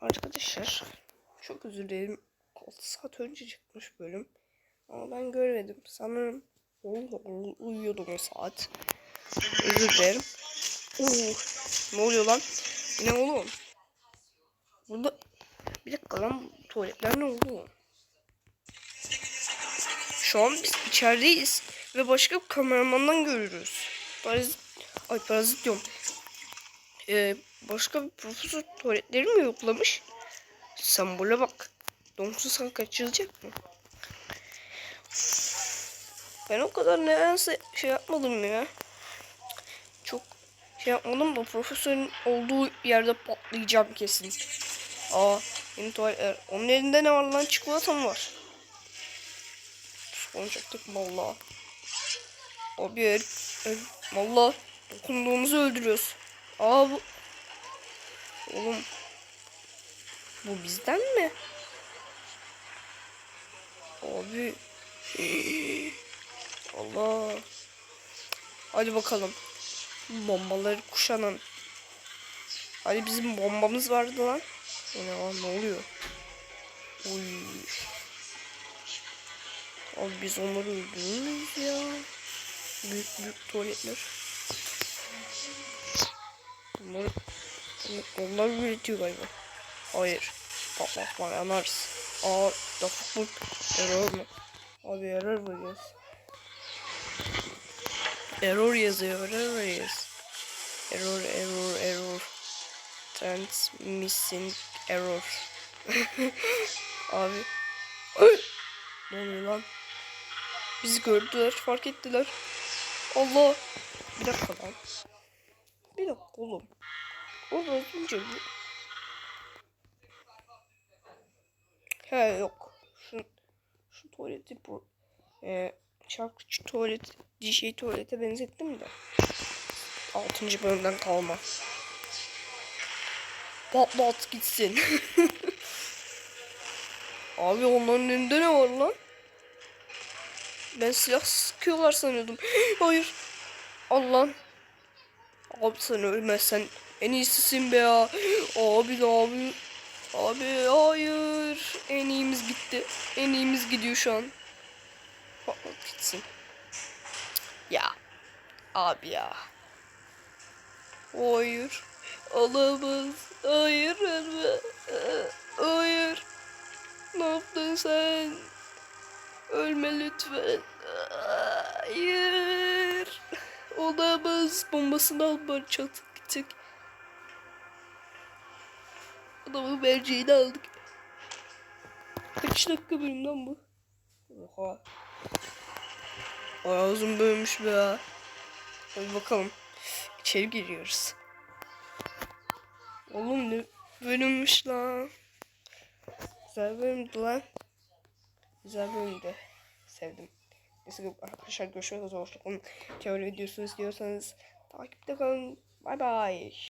Arkadaşlar çok özür dilerim. 6 saat önce çıkmış bölüm. Ama ben görmedim. Sanırım uy- uyuyordum o saat. Özür dilerim. Oo, ne oluyor lan? Ne oğlum? Burada bir dakika lan tuvaletler ne oldu? Şu an biz içerideyiz ve başka bir kameramandan görürüz. Parazit, ay parazit diyorum. Ee, başka bir profesör tuvaletleri mi yoklamış? Sembole bak. Donsuz kan kaçırılacak mı? Ben o kadar nedense şey yapmadım ya. Çok şey yapmadım da profesörün olduğu yerde patlayacağım kesin. Aa yeni tuvaletler. Onun elinde ne var lan? Çikolata mı var? Konuşacaktık valla. Abi valla dokunduğumuzu öldürüyoruz. Aa bu. Oğlum. Bu bizden mi? Abi. Allah. Hadi bakalım. Bombaları kuşanan. Hadi bizim bombamız vardı lan. O ne lan ne oluyor? Uy. Abi biz onları öldürür müyüz ya? Büyük büyük tuvaletler. Bunları onlar üretiyor galiba. Hayır. Patlatma yanarız. Aa dafuk bu. Error mu? Abi error mu yaz? Error yazıyor. Error yaz. Error error error. Transmissing error. Abi. Ay! Ne oluyor lan? Bizi gördüler, fark ettiler. Allah. Bir dakika lan. Bir dakika oğlum. Az önce bir... He yok. Şu, şu tuvaleti bu... E, şarkıcı tuvalet, DJ tuvalete benzettim de. 6. bölümden kalma. Patlat gitsin. Abi onların elinde ne var lan? Ben silah sıkıyorlar sanıyordum. Hayır. Allah'ım. Abi sen ölmezsen en iyisisin be ya. Abi abi. Abi hayır. En iyimiz gitti. En iyimiz gidiyor şu an. Patlat gitsin. Ya. Abi ya. Hayır. Olamaz. Hayır. Hayır. Ne yaptın sen? Ölme lütfen. Hayır. Olamaz. Bombasını al bari çatıp gidecek. Adamın merceğini aldık. Kaç dakika bölümden bu? Oha. Bayağı uzun bölümmüş be ya. Hadi bakalım. İçeri giriyoruz. Oğlum ne bölünmüş lan. Güzel bölümdü lan. Güzel bölümdü. Sevdim. Neyse arkadaşlar görüşürüz. Hoşçakalın. Teori videosu istiyorsanız takipte kalın. Bay bay.